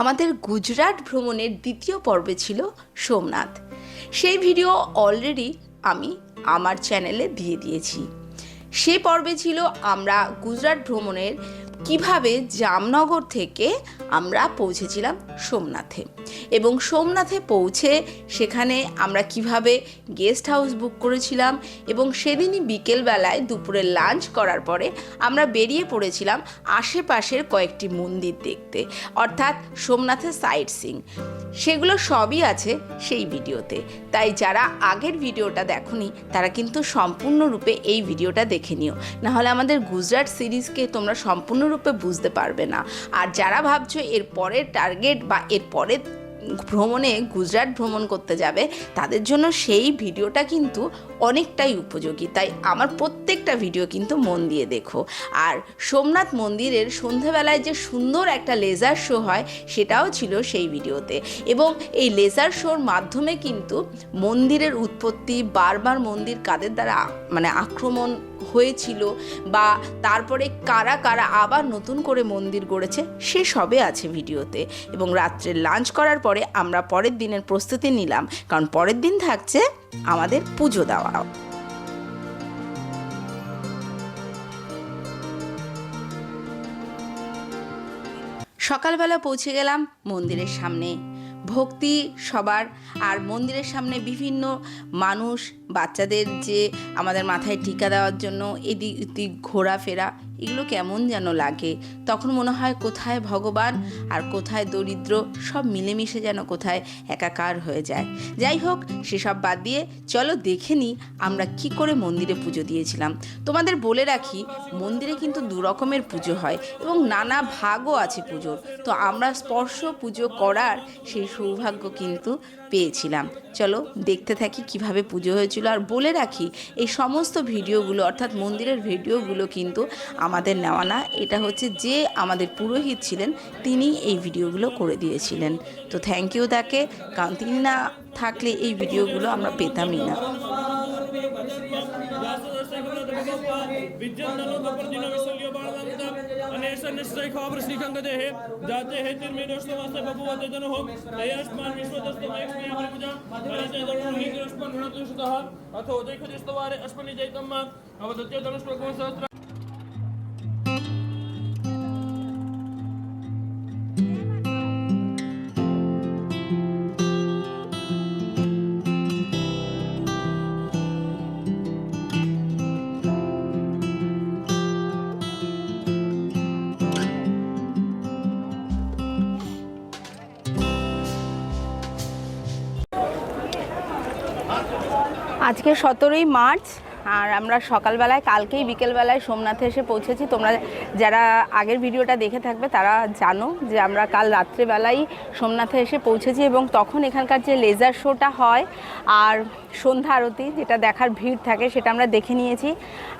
আমাদের গুজরাট ভ্রমণের দ্বিতীয় পর্বে ছিল সোমনাথ। সেই ভিডিও অলরেডি আমি আমার চ্যানেলে দিয়ে দিয়েছি। সে পর্বে ছিল আমরা গুজরাট ভ্রমণের কীভাবে জামনগর থেকে আমরা পৌঁছেছিলাম সোমনাথে। এবং সোমনাথে পৌঁছে সেখানে আমরা কীভাবে গেস্ট হাউস বুক করেছিলাম এবং সেদিনই বিকেলবেলায় দুপুরে লাঞ্চ করার পরে আমরা বেরিয়ে পড়েছিলাম আশেপাশের কয়েকটি মন্দির দেখতে, অর্থাৎ সোমনাথের সাইট সিং সেগুলো সবই আছে সেই ভিডিওতে। তাই যারা আগের ভিডিওটা দেখনি, তারা কিন্তু সম্পূর্ণরূপে এই ভিডিওটা দেখে নিও। নাহলে আমাদের গুজরাট সিরিজকে তোমরা সম্পূর্ণরূপে বুঝতে পারবে না। আর যারা ভাবছ এর পরের টার্গেট বা এর পরের ভ্রমণে, গুজরাট ভ্রমণ করতে যাবে, তাদের জন্য সেই ভিডিওটা কিন্তু অনেকটাই উপযোগী। তাই আমার প্রত্যেকটা ভিডিও কিন্তু মন দিয়ে দেখো। আর সোমনাথ মন্দিরের সন্ধেবেলায় যে সুন্দর একটা লেজার শো হয়, সেটাও ছিল সেই ভিডিওতে। এবং এই লেজার শোর মাধ্যমে কিন্তু মন্দিরের উৎপত্তি, বারবার মন্দির কাদের দ্বারা মানে আক্রমণ হয়েছিল বা তারপরে কারা কারা আবার নতুন করে মন্দির গড়েছে, সে সবে আছে ভিডিওতে। এবং রাত্রে লাঞ্চ করার পরে আমরা পরের দিনের প্রস্তুতি নিলাম, কারণ পরের দিন থাকছে আমাদের পুজো দেওয়া সকালবেলা পৌঁছে গেলাম মন্দিরের সামনে। ভক্তি সবার, আর মন্দিরের সামনে বিভিন্ন মানুষ, বাচ্চাদের যে আমাদের মাথায় টিকা দেওয়ার জন্য এদিক ঘোরাফেরা এগুলো কেমন যেন লাগে। তখন মনে হয় কোথায় ভগবান আর কোথায় দরিদ্র সব মিলেমিশে যেন কোথায় একাকার হয়ে যায়। যাই হোক, সেসব বাদ দিয়ে চলো দেখে নিই আমরা কি করে মন্দিরে পুজো দিয়েছিলাম। তোমাদের বলে রাখি, মন্দিরে কিন্তু দু রকমের পুজো হয় এবং নানা ভাগও আছে পুজোর। তো আমরা স্পর্শ পুজো করার সেই সৌভাগ্য কিন্তু পেয়েছিলাম। চলো দেখতে থাকি কীভাবে পুজো হয়েছিল। আর বলে রাখি, এই সমস্ত ভিডিওগুলো, অর্থাৎ মন্দিরের ভিডিওগুলো কিন্তু আমাদের নেওয়া না। এটা হচ্ছে যে আমাদের পুরোহিত ছিলেন, তিনি এই ভিডিওগুলো করে দিয়েছিলেন। তো থ্যাংক ইউ তাকে। কারণ তিনি না থাকলে এই ভিডিওগুলো আমরা পেতামই না। जाते हे तिर्मेदोष्टवासे बभुवते जनो हो तयस्मान विश्वदस्तमयक्ष्मे अमृपुजा अनिते दरुण हि तिरस्पन ऋणतुष्टः अथो जैखदिस्तवारे अस्मनि जैतम्मा अवदत्य धनुष्प्रकम सहस्र আজকে সতেরোই মার্চ, আর আমরা সকালবেলায়, কালকেই বিকেলবেলায় সোমনাথে এসে পৌঁছেছি। তোমরা যারা আগের ভিডিওটা দেখে থাকবে, তারা জানো যে আমরা কাল রাত্রেবেলাই সোমনাথে এসে পৌঁছেছি এবং তখন এখানকার যে লেজার শোটা হয় আর সন্ধ্যা আরতি, যেটা দেখার ভিড় থাকে, সেটা আমরা দেখে নিয়েছি।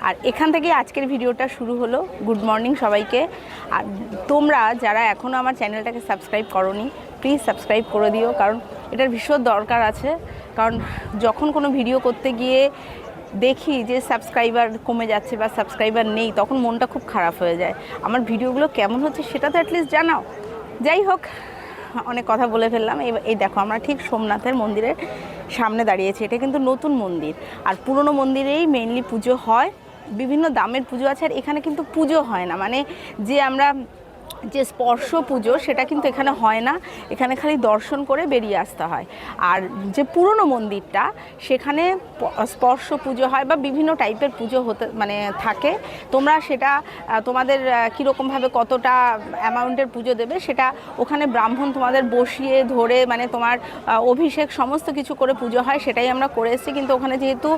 আর এখান থেকেই আজকের ভিডিওটা শুরু হলো। গুড মর্নিং সবাইকে। আর তোমরা যারা এখনও আমার চ্যানেলটাকে সাবস্ক্রাইব করনি প্লিজ সাবস্ক্রাইব করে দিও, কারণ এটার ভীষণ দরকার আছে। কারণ যখন কোনো ভিডিও করতে গিয়ে দেখি যে সাবস্ক্রাইবার কমে যাচ্ছে বা সাবস্ক্রাইবার নেই, তখন মনটা খুব খারাপ হয়ে যায়। আমার ভিডিওগুলো কেমন হচ্ছে সেটা তো অ্যাটলিস্ট জানাও। যাই হোক, অনেক কথা বলে ফেললাম। এই দেখো, আমরা ঠিক সোমনাথের মন্দিরের সামনে দাঁড়িয়েছি। এটা কিন্তু নতুন মন্দির। আর পুরনো মন্দিরেই মেইনলি পুজো হয়। বিভিন্ন দামের পুজো আছে, আর এখানে কিন্তু পুজো হয় না। মানে যে আমরা যে স্পর্শ পুজো সেটা কিন্তু এখানে হয় না। এখানে খালি দর্শন করে বেরিয়ে আসতে হয়। আর যে পুরনো মন্দিরটা, সেখানে স্পর্শ পুজো হয় বা বিভিন্ন টাইপের পুজো হতে মানে থাকে। তোমরা সেটা তোমাদের কীরকমভাবে কতটা অ্যামাউন্টের পুজো দেবে, সেটা ওখানে ব্রাহ্মণ তোমাদের বসিয়ে ধরে মানে তোমার অভিষেক সমস্ত কিছু করে পুজো হয়, সেটাই আমরা করে এসেছি। কিন্তু ওখানে যেহেতু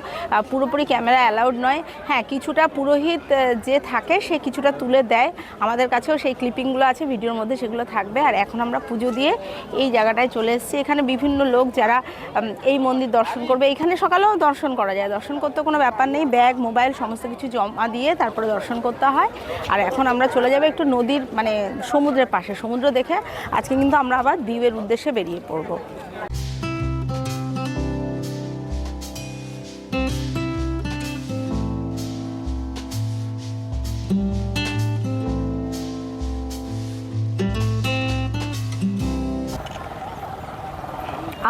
পুরোপুরি ক্যামেরা অ্যালাউড নয় হ্যাঁ কিছুটা পুরোহিত যে থাকে, সে কিছুটা তুলে দেয়। আমাদের কাছেও সেই ক্লিপিংগুলো আছে ভিডিওর মধ্যে সেগুলো থাকবে। আর এখন আমরা পুজো দিয়ে এই জায়গাটায় চলে এসেছি। এখানে বিভিন্ন লোক যারা এই মন্দির দর্শন করবে। এখানে সকালেও দর্শন করা যায়। দর্শন করতে কোনো ব্যাপার নেই। ব্যাগ, মোবাইল, সমস্ত কিছু জমা দিয়ে তারপরে দর্শন করতে হয়। আর এখন আমরা চলে যাব একটু নদীর মানে সমুদ্রের পাশে। সমুদ্র দেখে আজকে কিন্তু আমরা আবার দ্বীপের উদ্দেশ্যে বেরিয়ে পড়ব।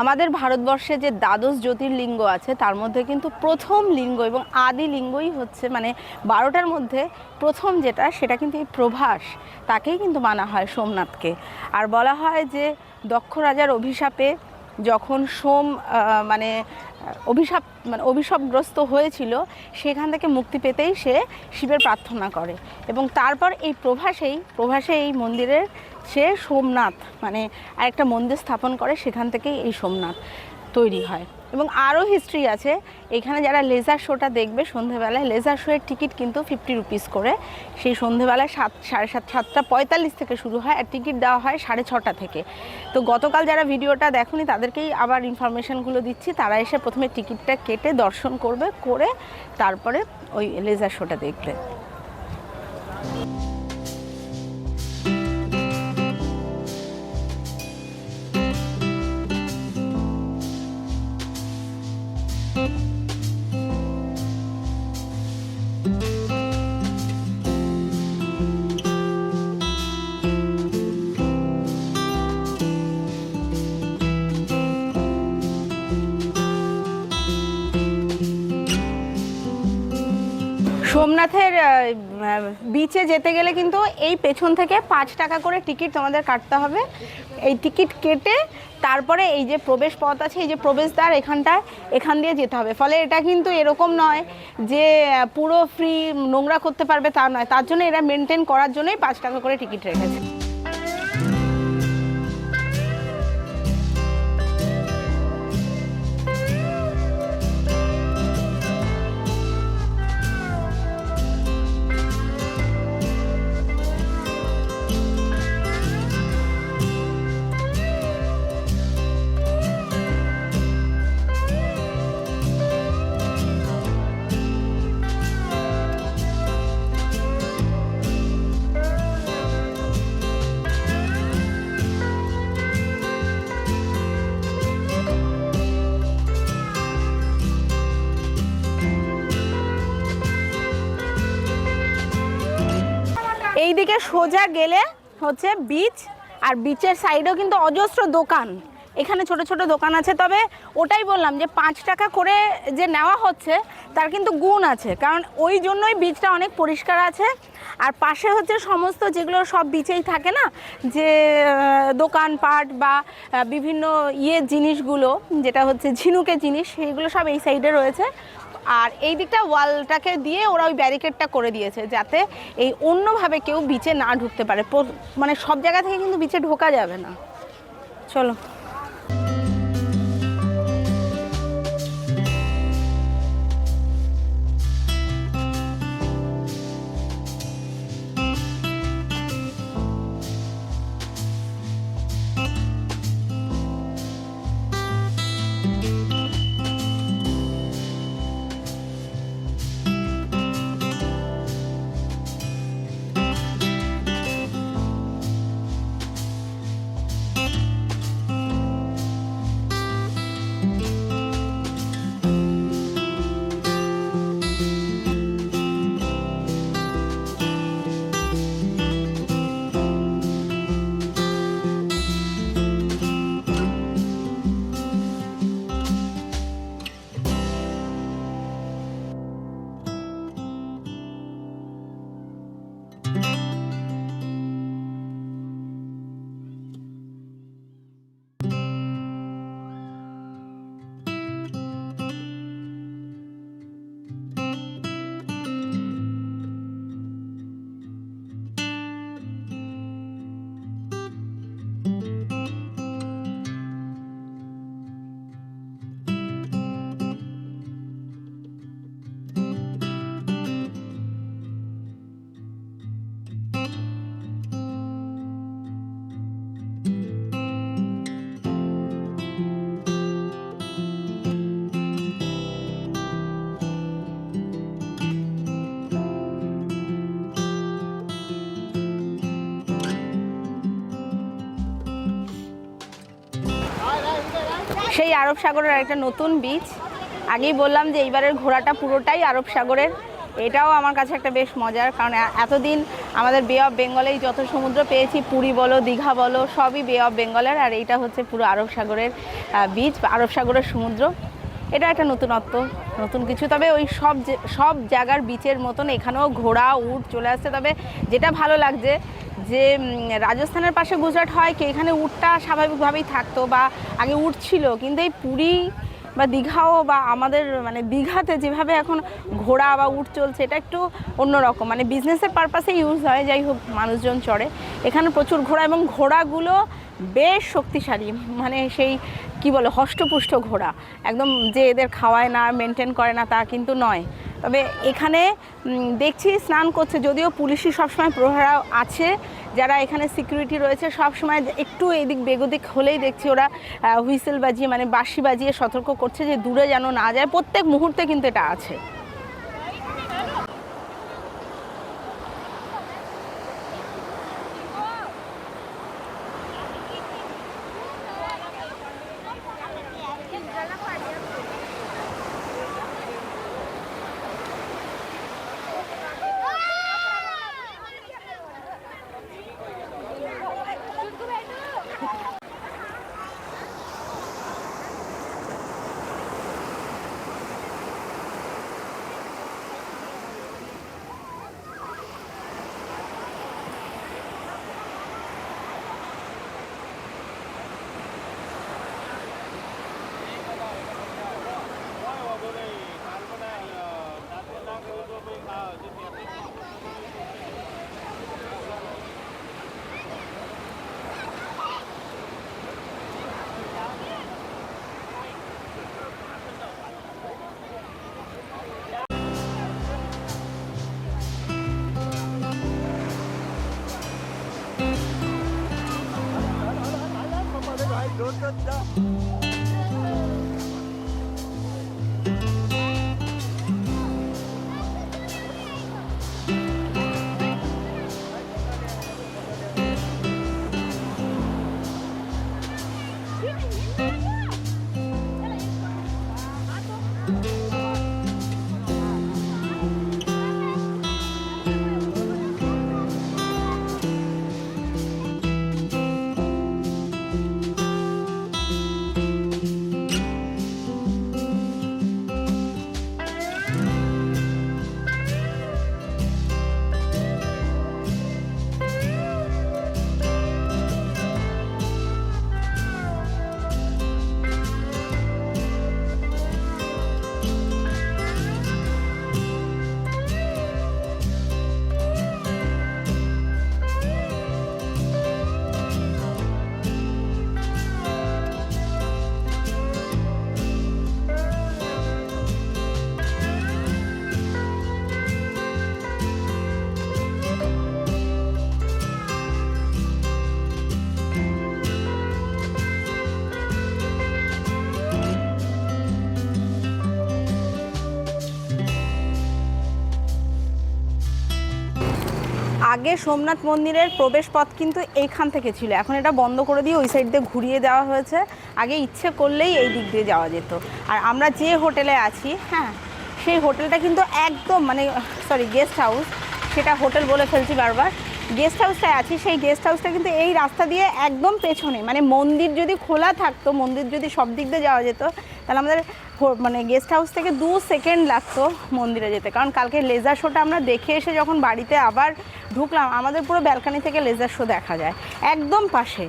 আমাদের ভারতবর্ষে যে দ্বাদশ জ্যোতির্লিঙ্গ আছে, তার মধ্যে কিন্তু প্রথম লিঙ্গ এবং আদি লিঙ্গই হচ্ছে মানে বারোটার মধ্যে প্রথম যেটা, সেটা কিন্তু এই প্রভাস, তাকেই কিন্তু মানা হয় সোমনাথকে। আর বলা হয় যে দক্ষ রাজার অভিশাপে যখন সোম মানে অভিশাপ মানে অভিশাপগ্রস্ত হয়েছিল, সেখান থেকে মুক্তি পেতেই সে শিবের প্রার্থনা করে। এবং তারপর এই প্রভাসেই, প্রভাসে এই মন্দিরের সে সোমনাথ মানে আরেকটা মন্দির স্থাপন করে, সেখান থেকেই এই সোমনাথ তৈরি হয়। এবং আরও হিস্ট্রি আছে। এখানে যারা লেজার শোটা দেখবে, সন্ধেবেলায় লেজার শোয়ের টিকিট কিন্তু ফিফটি রুপিস করে। সেই সন্ধেবেলায় সাত, সাড়ে সাত, সাতটা পঁয়তাল্লিশ থেকে শুরু হয় আর টিকিট দেওয়া হয় সাড়ে ছটা থেকে। তো গতকাল যারা ভিডিওটা দেখনি, তাদেরকেই আবার ইনফরমেশনগুলো দিচ্ছি। তারা এসে প্রথমে টিকিটটা কেটে দর্শন করবে, করে তারপরে ওই লেজার শোটা দেখবে। বিচে যেতে গেলে কিন্তু এই পেছন থেকে পাঁচ টাকা করে টিকিট তোমাদের কাটতে হবে। এই টিকিট কেটে তারপরে এই যে প্রবেশ পথ আছে, এই যে প্রবেশদ্বার এখানটায়, এখান দিয়ে যেতে হবে। ফলে এটা কিন্তু এরকম নয় যে, পুরো ফ্রি নোংরা করতে পারবে তা নয়। তার জন্য এরা মেনটেন করার জন্যই পাঁচ টাকা করে টিকিট রেখেছে। সোজা গেলে হচ্ছে বিচ আর বিচের সাইডেও কিন্তু অজস্র দোকান। এখানে ছোট ছোট দোকান আছে, তবে ওটাই বললাম যে পাঁচ টাকা করে যে নেওয়া হচ্ছে, তার কিন্তু গুণ আছে। কারণ ওই জন্যই বিচটা অনেক পরিষ্কার আছে। আর পাশে হচ্ছে সমস্ত যেগুলো সব বিচেই থাকে না, যে দোকানপাট বা বিভিন্ন ইয়ে জিনিসগুলো, যেটা হচ্ছে ঝিনুকের জিনিস, সেইগুলো সব এই সাইডে রয়েছে। আর এই দিকটা ওয়ালটাকে দিয়ে ওরা ওই ব্যারিকেডটা করে দিয়েছে যাতে এই অন্যভাবে কেউ বিচে না ঢুকতে পারে। মানে সব জায়গা থেকে কিন্তু বিচে ঢোকা যাবে না। চলো। সেই আরব সাগরের একটা নতুন বিচ আগেই বললাম যে এইবারের ঘোরাটা পুরোটাই আরব সাগরের। এটাও আমার কাছে একটা বেশ মজার, কারণ এতদিন আমাদের বে অফ বেঙ্গলেই যত সমুদ্র পেয়েছি, পুরী বলো, দীঘা বলো, সবই বে অফ বেঙ্গলের আর এইটা হচ্ছে পুরো আরব সাগরের বিচ আরব সাগরের সমুদ্র। এটা একটা নতুনত্ব, নতুন কিছু। তবে ওই সব সব জায়গার বিচের মতন এখানেও ঘোড়া, উট চলে আসছে। তবে যেটা ভালো লাগছে যে রাজস্থানের পাশে গুজরাট হয়, কি এখানে উটটা স্বাভাবিকভাবেই থাকতো বা আগে উট ছিল, কিন্তু এই পুরী বা দীঘাও বা আমাদের মানে দীঘাতে যেভাবে এখন ঘোড়া বা উট চলছে, এটা একটু অন্যরকম। মানে বিজনেসের পারপাসে ইউজ হয়, যাই হোক, মানুষজন চড়ে। এখানে প্রচুর ঘোড়া এবং ঘোড়াগুলো বেশ শক্তিশালী মানে সেই, কি বলে, হষ্টপুষ্ট ঘোড়া। একদম যে এদের খাওয়ায় না মেনটেন করে না, তা কিন্তু নয়। তবে এখানে দেখছি স্নান করছে, যদিও পুলিশই সবসময় প্রহরা আছে, যারা এখানে সিকিউরিটি রয়েছে সব সময় একটু এদিক বেগদিক হলেই দেখছি ওরা হুইসেল বাজিয়ে মানে বাঁশি বাজিয়ে সতর্ক করছে যে দূরে যেন না যায়। প্রত্যেক মুহূর্তে কিন্তু এটা আছে। Bye. আগে সোমনাথ মন্দিরের প্রবেশ পথ কিন্তু এইখান থেকে ছিল। এখন এটা বন্ধ করে দিয়ে ওই সাইড দিয়ে ঘুরিয়ে দেওয়া হয়েছে। আগে ইচ্ছে করলেই এই দিক দিয়ে যাওয়া যেত। আর আমরা যে হোটেলে আছি হ্যাঁ সেই হোটেলটা কিন্তু একদম মানে সরি গেস্ট হাউস সেটা হোটেল বলে ফেলছি বারবার। গেস্ট হাউসটা আছে, সেই গেস্ট হাউসটা কিন্তু এই রাস্তা দিয়ে একদম পেছনে। মানে মন্দির যদি খোলা থাকতো, মন্দির যদি সব দিক দিয়ে যাওয়া যেত, তাহলে আমাদের মানে গেস্ট হাউস থেকে দু সেকেন্ড লাগতো মন্দিরে যেতে। কারণ কালকে লেজার শোটা আমরা দেখে এসে যখন বাড়িতে আবার ঢুকলাম, আমাদের পুরো ব্যালকানি থেকে লেজার শো দেখা যায়, একদম পাশে।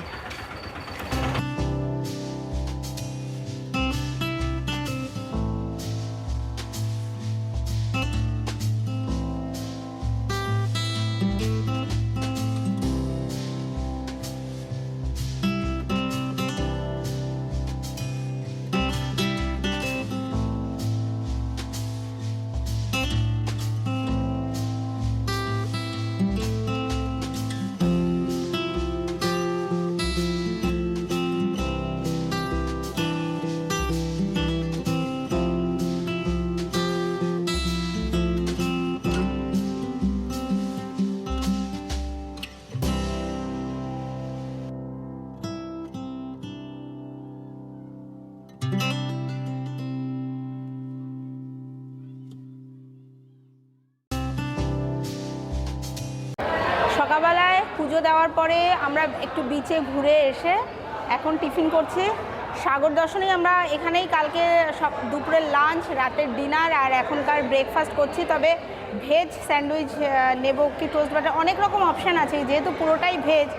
পুজো দেওয়ার পরে আমরা একটু বিচে ঘুরে এসে এখন টিফিন করছি। সাগর দর্শনে আমরা এখানেই কালকে সব দুপুরের লাঞ্চ রাতের ডিনার আর এখনকার ব্রেকফাস্ট করছি। তবে ভেজ স্যান্ডউইচ নেব কি টোস্ট বাটার অনেক রকম অপশান আছে। যেহেতু পুরোটাই ভেজ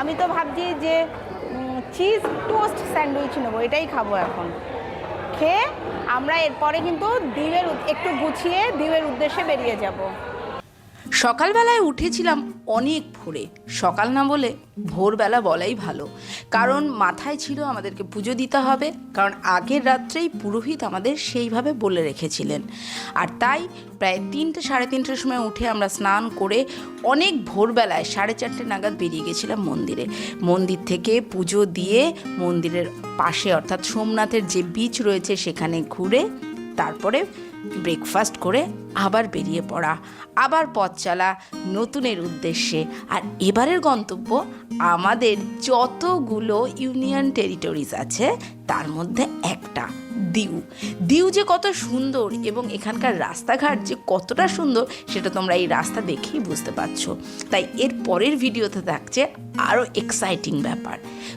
আমি তো ভাবছি যে চিজ টোস্ট স্যান্ডউইচ নেব, এটাই খাব এখন। খেয়ে আমরা এরপরে কিন্তু দ্বীপের একটু গুছিয়ে দ্বীপের উদ্দেশ্যে বেরিয়ে যাব। সকালবেলায় উঠেছিলাম অনেক ভোরে। সকাল না বলে ভোরবেলা বলাই ভালো। কারণ মাথায় ছিল আমাদেরকে পুজো দিতে হবে, কারণ আগের রাত্রেই পুরোহিত আমাদের সেইভাবে বলে রেখেছিলেন। আর তাই প্রায় তিনটে, সাড়ে তিনটের সময় উঠে আমরা স্নান করে অনেক ভোরবেলায় সাড়ে চারটে নাগাদ বেরিয়ে গেছিলাম মন্দিরে। মন্দির থেকে পুজো দিয়ে মন্দিরের পাশে অর্থাৎ সোমনাথের যে বিচ রয়েছে সেখানে ঘুরে তারপরে ব্রেকফাস্ট করে আবার বেরিয়ে পড়া, আবার পথ চলা নতুনের উদ্দেশ্যে। আর এবারের গন্তব্য আমাদের যতগুলো ইউনিয়ন টেরিটরিজ আছে, তার মধ্যে একটা। দিউ। দিউ যে কত সুন্দর এবং এখানকার রাস্তাঘাট যে কতটা সুন্দর, সেটা তোমরা এই রাস্তা দেখেই বুঝতে পারছ। তাই এর পরের ভিডিওতে থাকছে আরও এক্সাইটিং ব্যাপার।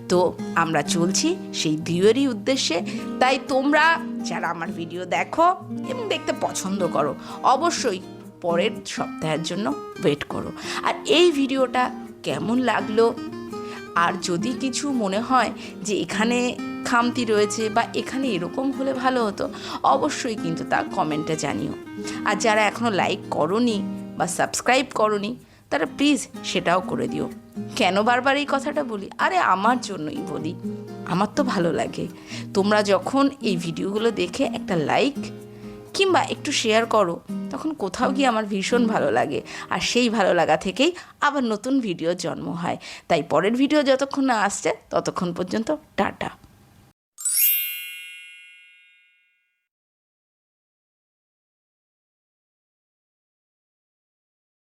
তো আমরা চলছি সেই দিউয়েরই উদ্দেশ্যে। তাই তোমরা যারা আমার ভিডিও দেখো এবং দেখতে পছন্দ করো, অবশ্যই পরের সপ্তাহের জন্য ওয়েট করো। আর এই ভিডিওটা কেমন লাগল আর যদি কিছু মনে হয় যে এখানে খামতি রয়েছে বা এখানে এরকম হলে ভালো হতো, অবশ্যই কিন্তু তা কমেন্টে জানিও। আর যারা এখনও লাইক করনি বা সাবস্ক্রাইব করনি, তারা প্লিজ সেটাও করে দিও। কেন বারবার এই কথাটা বলি? আরে আমার জন্যই বলি। আমার তো ভালো লাগে। তোমরা যখন এই ভিডিওগুলো দেখে একটা লাইক কিংবা একটু শেয়ার করো, তখন কোথাও গিয়ে আমার ভীষণ ভালো লাগে। আর সেই ভালো লাগা থেকেই আবার নতুন ভিডিও জন্ম হয়। তাই পরের ভিডিও যতক্ষণ না আসছে, ততক্ষণ পর্যন্ত টাটা।